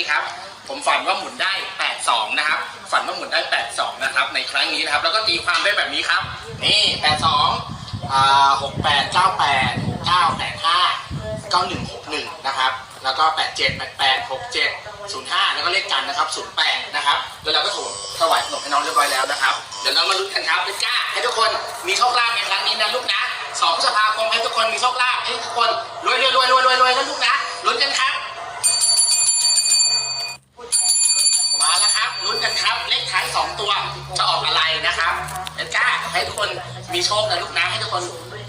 ี่ครับ ผมฝันว่าหมุนได้ 82 นะครับ ฝันว่าหมุนได้ 82 นะครับ ในครั้งนี้นะครับ แล้วก็ตีความได้แบบนี้ครับ นี่ 82อ่า68 98 985 9161 นะครับ แล้วก็ 87 88 67 05 แล้วก็เลขกันนะครับ 08 นะครับ แล้วเราก็ถูกถวายขนมให้น้องเรียบร้อยแล้วนะครับ เดี๋ยวเรามาลุ้นกันครับเป็นก้า ให้ทุกคนมีโชคลาภในครั้งนี้นะลูกนะ2พฤษภาคมให้ทุกคนมีโชคลาภให้ทุกคนรวยรวยรวยรวยรวยรวยนะลูกนะลุ้นกันครับ มาแล้วครับลุ้นกันครับ เลขท้ายสองตัวจะออกอะไรนะครับเอ็นก้า ให้ทุกคนมีโชคนะลูกนะ ให้ทุกคน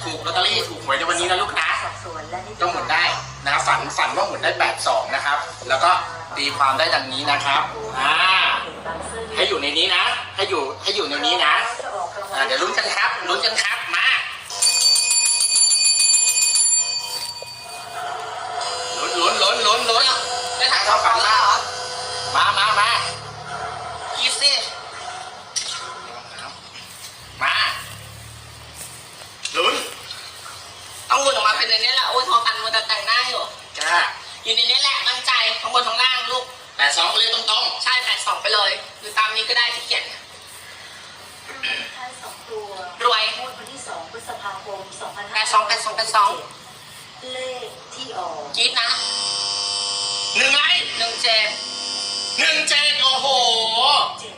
ถูกลอตเตอรี่ถูกหวยในวันนี้นะลูกนะต้องหมุนได้นะครับฝันฝันว่าหมุนได้82นะครับ แล้วก็ตีความได้ดังนี้นะครับอ่าให้อยู่ในนี้นะ ให้อยู่ให้อยู่ในนี้นะอ่าเดี๋ยวลุ้นกันครับลุ้นกันครับมาลุ้นลุ้นลุ้นลุ้นลุ้นได้ถ่ายทอดฝันแล้วมามามากีบสิ มาลุ้น ต้องหมุนออกมาเป็น ในนี้แหละโอ้ยทอปันมันจะแต่งหน้าอยู่จ้าอยู่ในนี้แหละมั่นใจข้างบนข้างล่างลูกแปดสองไปเลยตรงใช่แปดสองไปเลย หรือตามนี้ก็ได้ที่เขียนท้ายสองตัวรวยงวดวันที่สองพฤษภาคมสองพันแปดสองแปดสองแปดสองเลขที่ออกกีบนะๆหนึ่งไลค์หนึ่งเจ็ดหนึ่งเจ็ดโอ้โหเจ็ด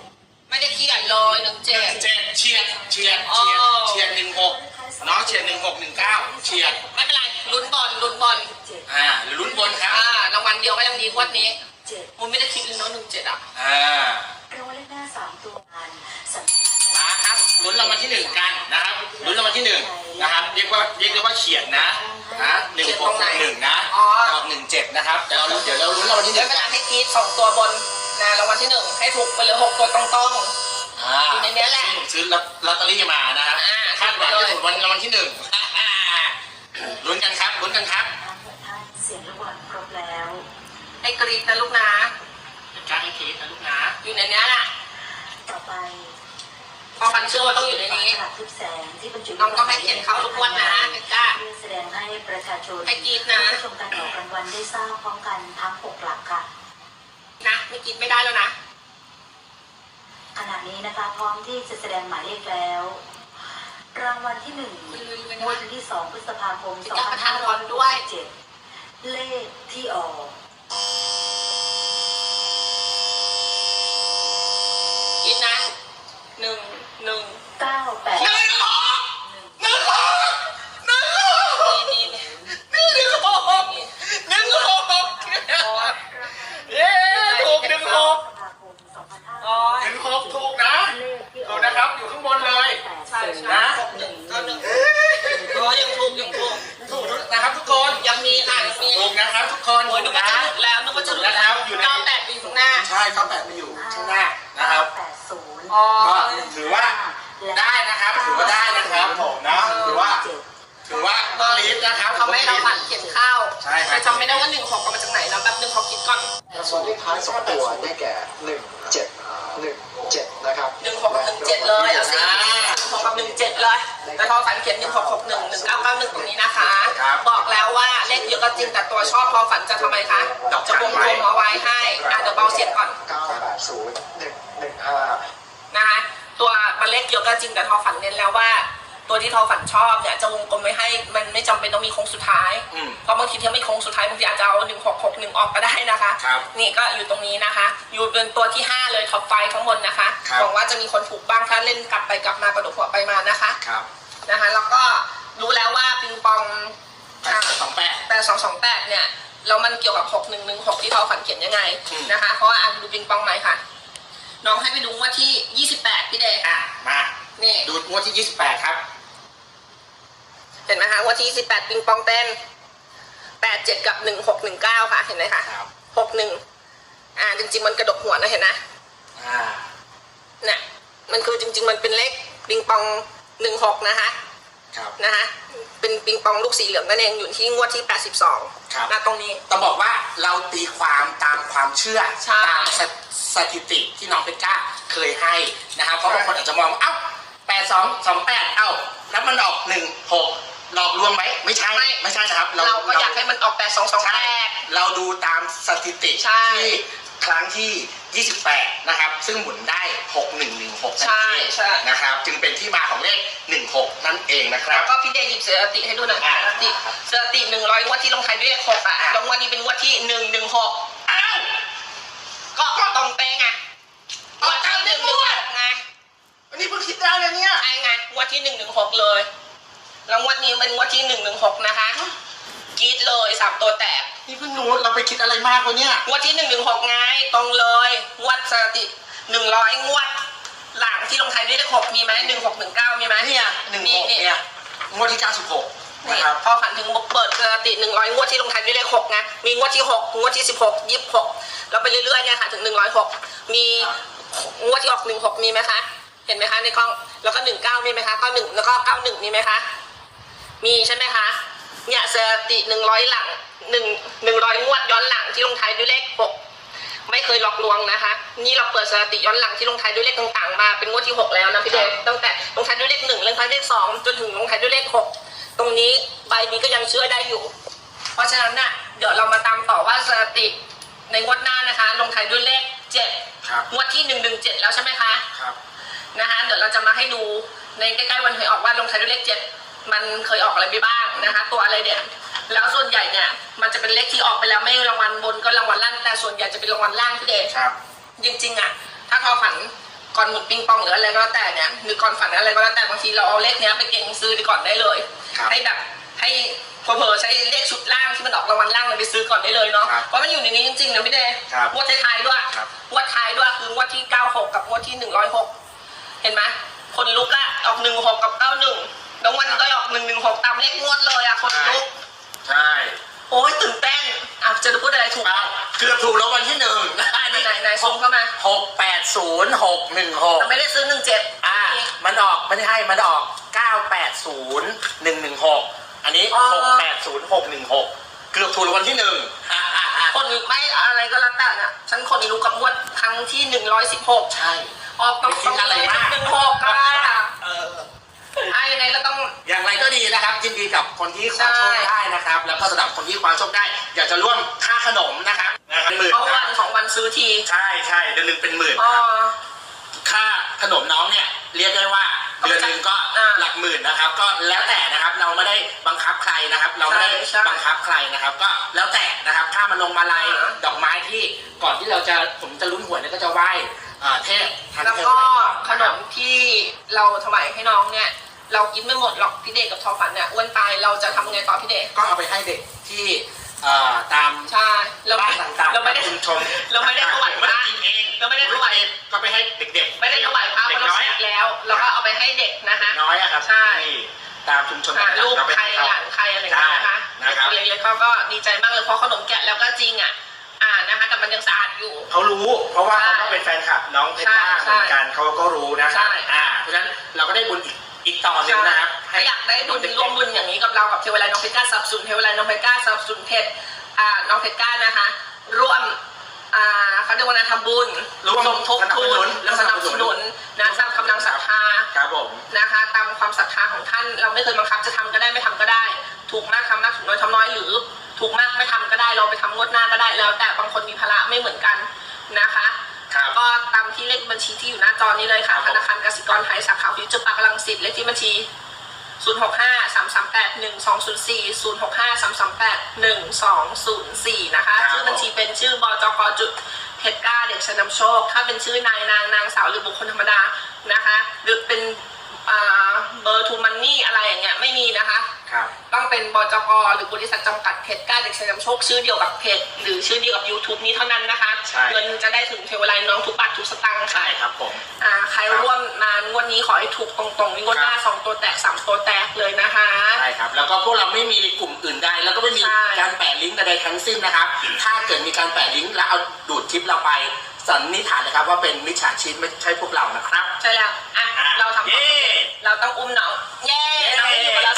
ไม่ได้เขียนเลยหนึ่งเจ็เจ็ดดเจ็ดเฉียดเฉียดอ๋อเฉียดเฉียดหนึ่งหกเนาะเฉียดหนึ่งหกหนึ่งเก้าเฉียด ไม่เป็นไรลุ้นบอลลุ้นบอลเจ็ดอ่าหรือลุ้นบนครับ อ่ารางวัลเดียวก็ยังดีงวดนี้เจ็ดมุนไม่ได้คิดเลยเนาะหนึ่งเจ็ดอะอ่ารางวัลเลขหน้าสามตัวงานสำนักงาน มาครับลุ้นรางวัลที่หนึ่งกันนะครับลุ้นรางวัลที่หนึ่งนะครับ เรียกว่าเรียกได้ว่าเฉียดนะนะหนึ่งหกหนึ่งนะออกหนึ่งเจ็ดนะครับเดี๋ยวเราเดี๋ยวเราลุ้นรางวัลที่หเดี๋ยนึ่วงเวกัลานให้กีบสองตัวบนนะรางวัลที่หนึ่งให้ถูกไปเลยหกตัวตรงๆ อ่าอยู่ในเนี้ยแหละ ซึ่งผมซื้อลอตเตอรี่มานะครับอ่าคาดหวังจะถูกวันรางวัลที่หนึ่งอ่าลุ้นกันครับลุ้นกันครับทางหมดท่านเสียงลูกบอลครบแล้วให้กรีดนะลูกนะเป็นการให้คิดนะลูกนะอยู่ในเนี้ยแหละต่อไปพอฟันเชื่อว่าต้องอยู่ในนี้ ฉลากทึบแสงที่บรรจุน้องต้องให้เขียนเข้าทุกงวดนะเบกก้า เพื่อแสดงให้ประชาชนให้กรี๊ดนะ ผู้ชมการออกรางวัลได้ทราบพร้อมกันทั้งหกหลักค่ะ นะไม่กินไม่ได้แล้วนะขณะ นี้นะคะ พร้อมที่จะแสดงหมายเลขแล้ว รางวัลที่หนึ่งไม่รู้ไม่รู้งวดวันที่สองพฤษภาคมติดกับประธานพรด้วยเจ็ดเลขที่ออกกินนะหนึ่งหนึ่งเก้าแปด หนึ่งหกหนึ่งหกหนึ่งหก นี่นี่ นี่หนึ่งหก นี่ หนึ่งหก โอ้ย เย้ถูกหนึ่งหก พฤษภาคมสองพันห้า โอ้ย หนึ่งหกถูกนะ เลขที่อ ถู อก ก นะครับอยู่ข้างบนเลย ใช่ใช่หกหนึ่งก็หนึ่งโอ้ยยังถูกยังถูก ถูกนะครับทุกคน ยังมีค่ะยังมี ถูกนะ ครับทุกคนโอ้ยนึกว่าจะหลุดแล้วนึกว่าจะหลุดนะครับอยู่ใน เก้าแปดปีข้างหน้า ใช่ข้าวแปดมาอยู่ข้างหน้านะครับแปดศูนย์อ๋อ ก็ถือว่าได้นะครับถือว่าได้นะครับผมนะถือว่าเจ็ดถือว่าก็ลีดนะครับ เขาไม่ให้เราฝันเขียนข้าวใช่ครับ แต่จำไม่ได้ว่าหนึ่งหกเอามาจากไหนแล้วแบบหนึ่งเขาคิดก่อนส่วนเลขท้ายสองตัวได้แก่หนึ่ง เขียนหนึ่งหกหกหนึ่งหนึ่งเก้าเก้าหนึ่งตรงนี้นะคะบอกแล้วว่าเลขเยอะก็จริงแต่ตัวชอบพอฝันจะทำไมคะจะวงกลมเอาไว้ให้อะเดี๋ยวเบาเสียงก่อนเก้าแปดศูนย์หนึ่งหนึ่งห้านะคะ ตัวมันเลขเยอะก็จริงแต่ทอฝันเน้นแล้วว่า ตัวที่ทอฝันชอบเนี่ยจะวงกลมไว้ให้มันไม่จำเป็นต้องมีโค้งสุดท้าย อืม เพราะบางทีถ้าไม่โค้งสุดท้ายบางทีอาจจะเอาหนึ่งหกหกหนึ่งออกก็ได้นะคะ ครับนี่ก็อยู่ตรงนี้นะคะ อยู่เป็นตัวที่ 5 เลยท็อปไฟข้างบนนะคะครับ หวังว่าจะมีคนถูกบ้างถ้าเล่นกลับไปกลับมากระโดดหัวไปมานะคะ ครับ นะคะแล้วก็รู้แล้วว่าปิงปองแปดสองแปดแปดสองสองแปดเนี่ยแล้วมันเกี่ยวกับหกหนึ่งหนึ่งหกที่ทอฝันเขียนยังไงอืมนะคะ เพราะว่าอะดูปิงปองไหมค่ะ น้องให้ไปดูว่าที่ยี่สิบแปดพี่เดชอะมานี่ดูงวดที่28ครับ เห็นไหมคะว่าที่ยี่สิบแปดปิงปองเต้นแปดเจ็ดกับหนึ่งหกหนึ่งเก้าค่ะ เห็นไหมคะครับหกหนึ่งอ่า จริง ๆ มันกระดกหัวนะเห็นนะอ่าเนี่ยมันคือจริง ๆ มันเป็นเลขปิงปอง หนึ่งหกนะคะครับ นะคะเป็นปิงปองลูกสีเหลืองนั่นเองอยู่ที่งวดที่82ครับ นะตรงนี้ ต้องบอกว่าเราตีความตามความเชื่อใช่ ตามสสถิติที่น้องเพชรกล้าเคยให้นะครับเพราะบางคนอาจจะมองว่าเอ้าแปดสองสองแปดเอ้าแล้วมันออกหนึ่งหกหลอกลวงไหมไม่ใช่ไม่ไม่ใช่นะครับเราก็อยากให้มันออกแต่สองสองใช่แรกเราดูตามสถิติใช่ที่ ครั้งที่ 28 นะครับ ซึ่งหมุนได้ 6116นั่นใช่เองใช่ นะครับ จึงเป็นที่มาของเลข 16 นั่นเองนะครัแล้บ วก็พี่เดย์หยิบเสือติให้ดูหน่อยอ่าเสือติเสือติหนึ่งร้อยงวดที่ลงท้ายด้วยเลขหกอะอ่าแล้วงวดนี้เป็นงวดที่หนึ่งหนึ่งหกอ้าว ก็ตรงเป๊ะไงอ๋องวดที่หนึ่งหนึ่งหกไงอันนี้เพิ่งคิดได้เลยเนี่ย ใช่ไงงวดที่หนึ่งหนึ่งหกเลยแล้วงวดนี้เป็นงวดที่หนึ่งหนึ่งหกนะคะกรีด เลยสามตัวแตกนี่เพิ่งรู้เราไปคิดอะไรมากวะเนี่ยงวดที่หนึ่งหนึ่งหกไงตรงเลยงวดสถิติหนึ่งร้อยงวด หลังที่ลงท้ายด้วยเลขหกมีไหมหนึ่งหกหนึ่งเก้ามีไหมเนี่ยหนึ่งหกเนี่ยงวดที่96นี่นะครับพอฝันถึงเปิดสถิติหนึ่งร้อยงวดที่ลงท้ายด้วยเลขหกไงมีงวดที่หกงวดที่สิบหกยี่สิบหกแล้วไปเรื่อยๆเนี่ยค่ะถึงหนึ่งร้อยหกมีงวดที่ออกหนึ่งหกมีไหมคะเห็นไหมคะในกล้องแล้วก็หนึ่งเก้ามีไหมคะก็หนึ่งแล้วก็เก้าหนึ่งมีไหมคะมีใช่ไหมคะ เนี่ยสถิติหนึ่งร้อยหลังหนึ่งหนึ่งร้อยงวดย้อนหลังที่ลงท้ายด้วยเลขหกไม่เคยหลอกลวงนะคะ นี่เราเปิดสถิติย้อนหลังที่ลงท้ายด้วยเลขต่างๆมาเป็นงวดที่หกแล้วนะพี่เดชตั้งแต่ลงท้ายด้วยเลขหนึ่งลงท้ายด้วยเลขสองจนถึงลงท้ายด้วยเลขหกตรงนี้ใบนี้ก็ยังเชื่อได้อยู่ เพราะฉะนั้นน่ะเดี๋ยวเรามาตามต่อว่าสถิติในงวดหน้านะคะ ลงท้ายด้วยเลขเจ็ดครับงวดที่หนึ่งหนึ่งเจ็ดแล้วใช่ไหมคะครับนะคะเดี๋ยวเราจะมาให้ดูในใกล้ๆวันหวยออกว่าลงท้ายด้วยเลขเจ็ด มันเคยออกอะไรไปบ้างนะคะ ตัวอะไรเด่นแล้วส่วนใหญ่เนี่ยมันจะเป็นเลขที่ออกไปแล้วไม่รางวัลบนก็รางวัลล่างแต่ส่วนใหญ่จะเป็นรางวัลล่างที่เด่นครับ จริงๆอะถ้าเขาฝันก่อนหมุนปิงปองหรืออะไรก็แล้วแต่เนี่ยหรือก่อนฝันอะไรก็แล้วแต่บางทีเราเอาเลขเนี้ยไปเก็งซื้อไปก่อนได้เลย ครับให้แบบให้เผลอๆใช้เลขชุดล่างที่มันออกรางวัลล่างเลยไปซื้อก่อนได้เลยเนาะครับเพราะมันอยู่ในนี้จริงๆนะพี่เดย์ครับงวดท้ายๆด้วยครับ งวดท้ายด้วยคืองวดที่ 96 กับงวดที่ 106 เห็นไหมคนลุกอะออก 16 กับ 91 แล้ววันนี้ก็ออก116ตามเลขงวดเลยอะคนลุกใช่โอ้ยตื่นเต้นอะจะพูดอะไรถูกเอาเกือบถูกแล้ววันที่หนึ่งอันนี้ไหนไหนซูมเข้ามาหกแปดศูนย์หกหนึ่งหกแต่ไม่ได้ซื้อ17อ่ามันออกไม่ได้ให้มันออกเก้าแปดศูนย์หนึ่งหนึ่งหกอันนี้อ๋อหกแปดศูนย์หกหนึ่งหกเกือบถูกรางวัลที่หนึ่งอ่าอ่าอ่าคนไม่อะไรก็แล้วแต่น่ะ ฉันคนลุกกับงวดครั้งที่116ใช่ ออกตรงไม่คิดอะไรมากหนึ่งหกค่ะเออ ไอ้ยังไงก็ต้อง อย่างไรก็ดีนะครับยินดีกับคนที่คว้าโชคได้นะครับ แล้วก็สำหรับคนที่คว้าโชคได้ อยากจะร่วมค่าขนมนะครับนะครับหมื่นเพราะควัรับนสองวันซื้อทีใช่ใช่เดือนหนึ่งเป็นหมื่นอ๋อครับค่าขนมน้องเนี่ยเรียกได้ว่าเดือนหนึ่งก็อ่าหลักหมื่นนะครับ ก็แล้วแต่นะครับเราไม่ได้บังคับใครนะครับ เราไม่ได้ใช่ใช่บังคับใครนะครับ ก็แล้วแต่นะครับค่ามาลงมาลัยอ่า ดอกไม้ที่ก่อนที่เราจะผมจะลุ้นหวยเนี่ยก็จะไหว้อ่าเทพทางแล้วเทพก็ไปอนขนมที่เราถวายให้น้องเนี่ย เรากินไม่หมดหรอกพี่เดชกับทอฝันเนี่ยอ้วนตายเราจะทำไงต่อพี่เดชก็เอาไปให้เด็กที่เอ่อตามใช่เราบ้าไม่นต่างๆเราไม่ได้ ชุมชนเราไม่ได้ถวายพระไม่ได้กินเองเราไม่ได้ถวาย ก็ไปให้เด็กๆไม่ได้ถวายพระเพเด็กราะเราน้อยเสร็อะจแล้ว เราก็เอาไปให้เด็กนะคะ น้อยอะครับใช่ ที่ตามชุมชนอ่าต่างๆลูกก็ไปใครให้เขาหลานใครอะไรอย่างเงี้ยนะคะใช่นะครับ เด็กเล็กๆเขาก็ดีใจมากเลยเพราะขนมแกะแล้วก็จริงอะอ่านะคะแต่มันยังสะอาดอยู่ เขารู้ เพราะว่าใช่เขาก็เป็นแฟนคลับน้องเพชรจ้าใช่เหมือนกันเขาก็รู้นะคใช่ รับอ่าเพราะฉะนั้นเราก็ได้บุญอีก อีกต่อหนึ่งนะครับถ้าอยากได้บุญร่วมบุญอย่างนี้กับเรากับเทวไลน้องเพชรกล้าสนับสนุนเทวไลน้องเพชรกล้าสนับสนุนเพชรอ่าน้องเพชรกล้านะคะ ร่วมอ่าเขาเรียกว่านะทำบุญร่วมสมทบทุนสนับสนุนสนับสนุนนะสร้างกำลังศรัทธาครับผมนะคะ ตามความศรัทธาของท่านเราไม่เคยบังคับจะทำก็ได้ไม่ทำก็ได้ ถูกมากทำมากถูกน้อยทำน้อยหรือ ถูกมากไม่ทำก็ได้เราไปทำงวดหน้าก็ได้แล้ว แต่บางคนมีภาระไม่เหมือนกันนะคะครับ ก็ตามที่เลขบัญชีที่อยู่หน้าจอนี้เลยค่ะครับผมธนาคารกสิกรไทยสาขาฟิวเจอร์ปาร์คลังสิตเลขที่บัญชี 0 6 5 3 3 8 1 2 0 4 0 6 5 3 3 8 1 2 0 4 นะคะครับชื่อบัญชีเป็นชื่อบจกจุดเพชรกล้าเด็กชนำโชค ถ้าเป็นชื่อนายนางนางสาวหรือบุคคลธรรมดานะคะ หรือเป็นอ่าเบอร์ทูมันนี่อะไรอย่างเงี้ยไม่มีนะคะ ครับต้องเป็นบจกหรือบริษัทจำกัดเพชรกล้าเด็กชายนำโชคชื่อเดียวกับเพจหรือชื่อเดียวกับ YouTube นี้เท่านั้นนะคะใช่ เงินจะได้ถึงเทวไลน้องทุกบาททุกสตางค์ค่ะ ใช่ครับผม อ่าใครร่วมมางวดนี้ขอให้ถูกตรงๆงวดหน้าครับ สองตัวแตกสามตัวแตกเลยนะคะ ใช่ครับ แล้วก็พวกเราไม่มีกลุ่มอื่นใดแล้วก็ไม่มีใช่ การแปะลิงก์ใดๆทั้งสิ้นนะครับ ถ้าเกิดมีการแปะลิงก์แล้วเอาดูดคลิปเราไปสันนิษฐานเลยครับว่าเป็นมิจฉาชีพไม่ใช่พวกเรานะครับ ใช่แล้วอะอะเราทำเย้เราต้องอุ้มน้องเย้เย้ น้องอยู่กับเรา